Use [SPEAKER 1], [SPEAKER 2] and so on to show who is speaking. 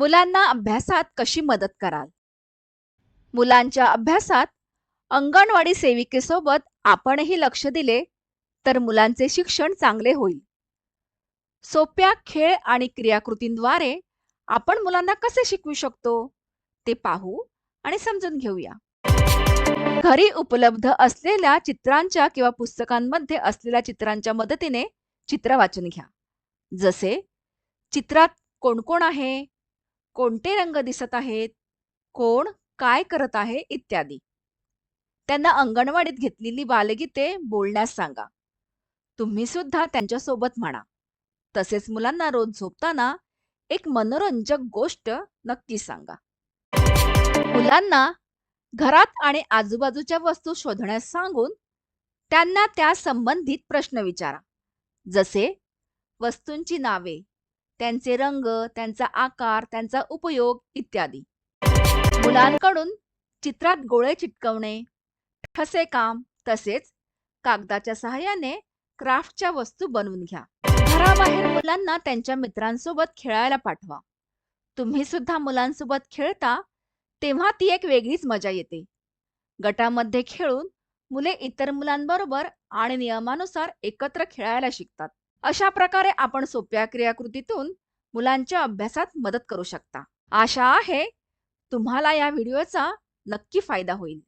[SPEAKER 1] मुलांना अभ्यासात कशी मदत कराल? मुलांच्या अभ्यासात अंगणवाडी सेविकेसोबत आपणही लक्ष दिले तर मुलांचे शिक्षण चांगले होईल. सोप्या खेळ आणि क्रियाकृतींद्वारे आपण मुलांना कसे शिकवू शकतो? ते पाहू आणि समजून घेऊया. घरी उपलब्ध असलेल्या चित्रांच्या किंवा पुस्तकांमध्ये असलेल्या चित्रांच्या मदतीने चित्र वाचून घ्या. जसे चित्रात कोण कोण आहे? कोणते रंग दिसत आहेत? कोण काय करत आहे? इत्यादी. त्यांना अंगणवाडीत घेतलेली बालगीते बोलण्यास सांगा. तुम्ही सुद्धा त्यांच्यासोबत म्हणा. तसेच मुलांना रोज झोपताना एक मनोरंजक गोष्ट नक्की सांगा. मुलांना घरात आणि आजूबाजूच्या वस्तू शोधण्यास सांगून त्यांना त्या संबंधित प्रश्न विचारा. जसे वस्तूंची नावे त्यांचे रंग त्यांचा आकार त्यांचा उपयोग इत्यादी. मुलांकडून चित्रात गोळे चिटकवणे ठसे काम तसेच कागदाच्या सहाय्याने क्राफ्टच्या वस्तू बनवून घ्या. घराबाहेर मुलांना त्यांच्या मित्रांसोबत खेळायला पाठवा. तुम्ही सुद्धा मुलांसोबत खेळता तेव्हा ती एक वेगळीच मजा येते. गटामध्ये खेळून मुले इतर मुलांबरोबर आणि नियमानुसार एकत्र खेळायला शिकतात. अशा प्रकारे आपण सोप्या क्रियाकृतीतून मुलांच्या अभ्यासात मदत करू शकता. आशा आहे तुम्हाला या व्हिडिओचा नक्की फायदा होईल.